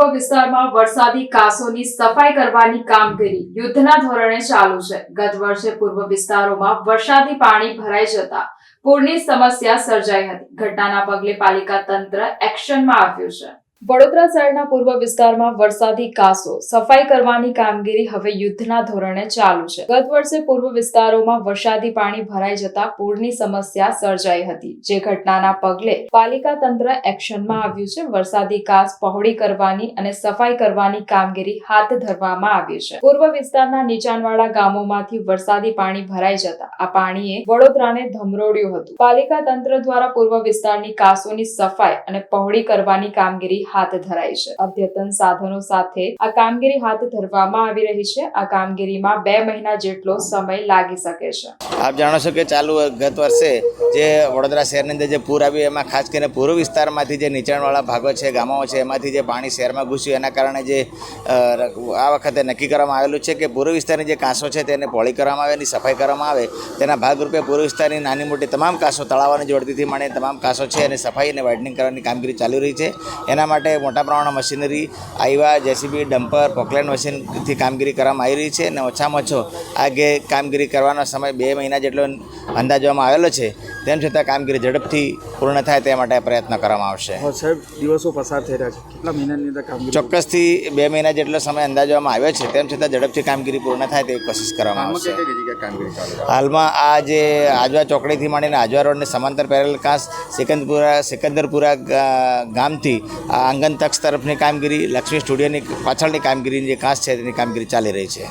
પૂર્વ વિસ્તારમાં વરસાદી કાંસોની સફાઈ કરવાની કામગીરી યુદ્ધના ધોરણે ચાલુ છે. ગત વર્ષે પૂર્વ વિસ્તારોમાં વરસાદી પાણી ભરાઈ જતા પૂરની સમસ્યા સર્જાઈ હતી. ઘટનાના પગલે પાલિકા તંત્ર એક્શનમાં આવ્યું છે. વડોદરા શહેરના પૂર્વ વિસ્તારમાં વરસાદી કાસો, સફાઈ કરવાની કામગીરી હવે યુદ્ધના ધોરણે ચાલુ છે. ગત વર્ષે પૂર્વ વિસ્તારોમાં વરસાદી પાણી ભરાઈ જતા પૂરની સમસ્યા સર્જાઈ હતી, જે ઘટનાના પગલે પાલિકા તંત્ર એક્શનમાં આવ્યું છે. વરસાદી કાસ પહોળી કરવાની અને સફાઈ કરવાની કામગીરી હાથ ધરવામાં આવી છે. પૂર્વ વિસ્તારના નીચાણવાળા ગામોમાંથી વરસાદી પાણી ભરાઈ જતા આ પાણીએ વડોદરાને ધમરોડ્યું હતું. પાલિકા તંત્ર દ્વારા પૂર્વ વિસ્તારની કાસોની સફાઈ અને પહોળી કરવાની કામગીરી હાથ ધરાઈ છે. અદ્યતન સાધનો સાથે આ કામગીરી હાથ ધરવામાં આવી રહી છે. આ કામગીરીમાં બે મહિના જેટલો સમય લાગી શકે છે. આપ જાણો છો કે ચાલુ ગત વર્ષે જે વડોદરા શહેરની અંદર જે પૂર આવ્યું, એમાં ખાસ કરીને પૂર્વ વિસ્તારમાંથી જે નીચાણવાળા ભાગો છે ગામો છે, એમાંથી જે પાણી શહેરમાં ઘૂસ્યું, એના કારણે જે આ વખતે નક્કી કરવામાં આવેલું છે કે પૂર્વ વિસ્તારની જે કાંસો છે તેને પોળી કરવામાં આવે, એની સફાઈ કરવામાં આવે. તેના ભાગરૂપે પૂર્વ વિસ્તારની નાની મોટી તમામ કાંસો તળાવોની જોડતીથી માંડીને તમામ કાંસો છે અને સફાઈ અને વાઇડનિંગ કરવાની કામગીરી ચાલી રહી છે. એના માટે મોટા પ્રમાણમાં મશીનરી આવ્યા જેસીબી ડમ્પર પોકલેન મશીનથી કામગીરી કરવામાં આવી રહી છે અને ઓછામાં ઓછો આ જે કામગીરી કરવાનો સમય બે મહિના જેટલો અંદાજવામાં આવેલો છે. તેમ છતાં કામગીરી ઝડપથી પૂર્ણ થાય તે માટે પ્રયત્ન કરવામાં આવશે. સાહેબ દિવસો પસાર થઈ રહ્યા છે. કેટલા મહિનાની અંદર કામગીરી ચોક્કસથી બે મહિના જેટલો સમય અંદાજવામાં આવ્યો છે. તેમ છતાં ઝડપથી કામગીરી પૂર્ણ થાય તેવી કોશિશ કરવામાં આવશે. હાલમાં આ જે આજવા ચોકડીથી માંડીને આજવા રોડને સમાંતર પેરેલ કાંસ સિકંદપુરા સિકંદરપુરા ગામથી આ આંગન તક્ષ તરફની કામગીરી, લક્ષ્મી સ્ટુડિયોની પાછળની કામગીરી જે કાંસ છે તેની કામગીરી ચાલી રહી છે.